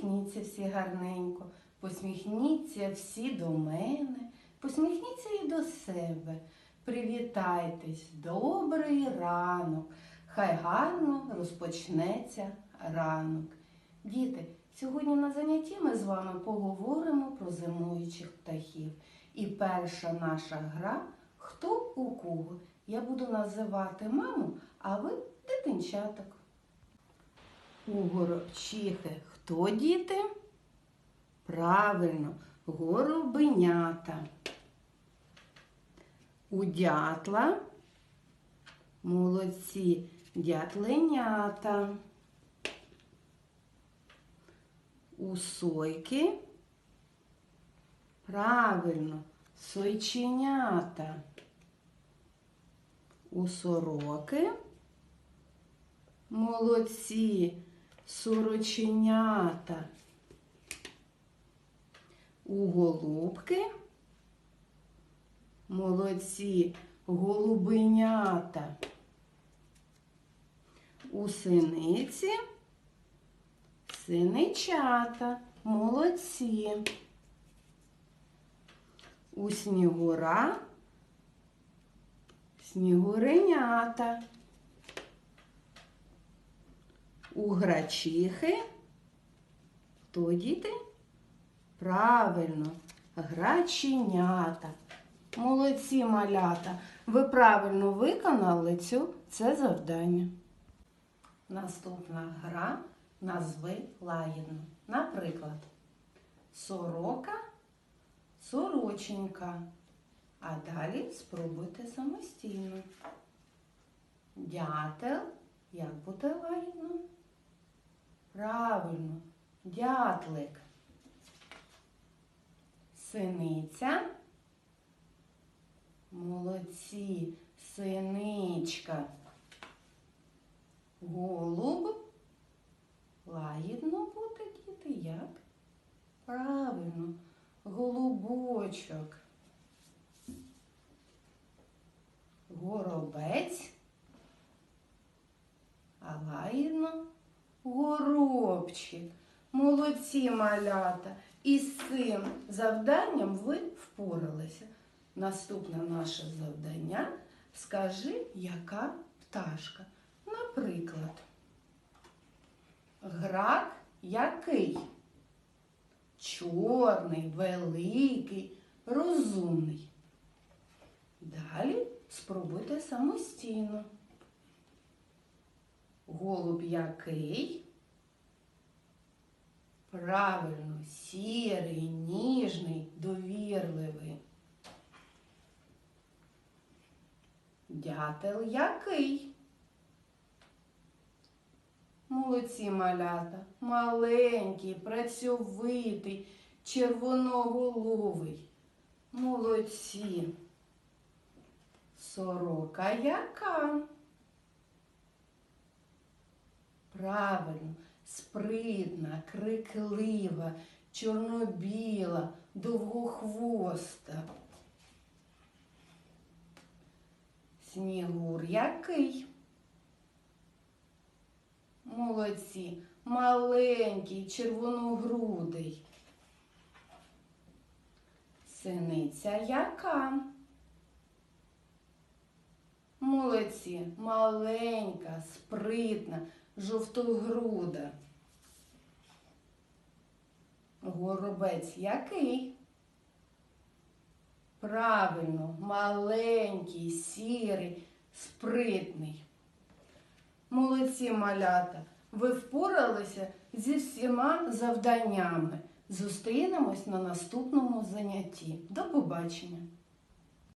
посміхніться всі гарненько, посміхніться всі до мене, посміхніться і до себе. Привітайтесь, добрий ранок. Хай гарно розпочнеться ранок. Діти, сьогодні на занятті ми з вами поговоримо про зимуючих птахів. І перша наша гра хто у кого. Я буду називати маму, а ви дитинчаток. У хто діти? Правильно, горобенята. У дятла молодці дятленята. У сойки правильно сойченята. У сороки молодці сороченята. У голубки молодці голубенята. У синиці синичата, молодці. У снігура снігуренята. У грачихи хто діти? Правильно, граченята. Молодці малята. Ви правильно виконали цю це завдання. Наступна гра назви лагідно. Наприклад, сорока, сороченька. А далі спробуйте самостійно. Дятел, як буде лагідно? Правильно. Синиця. Молодці, синичка. Голуб. Лагідно буде діти як? Правильно, голубочок. Горобець. А лагідно горобчик. Молодці малята. І з цим завданням ви впоралися. Наступне наше завдання скажи, яка пташка. Наприклад, грак який? Чорний, великий, розумний. Далі спробуйте самостійно. Голуб який? Правильно, сірий, ніжний, довірливий. Дятел який? Молодці малята, маленький, працьовитий, червоноголовий. Молодці. Сорока яка? Правильно, спритна, криклива, чорнобіла, довгохвоста. Снігур який? Молодці, маленький, червоногрудий. Синиця яка? Молодці, маленька, спритна, жовтогруда. Горобець який? Правильно, маленький, сірий, спритний. Молодці малята, ви впоралися зі всіма завданнями. Зустрінемось на наступному занятті. До побачення!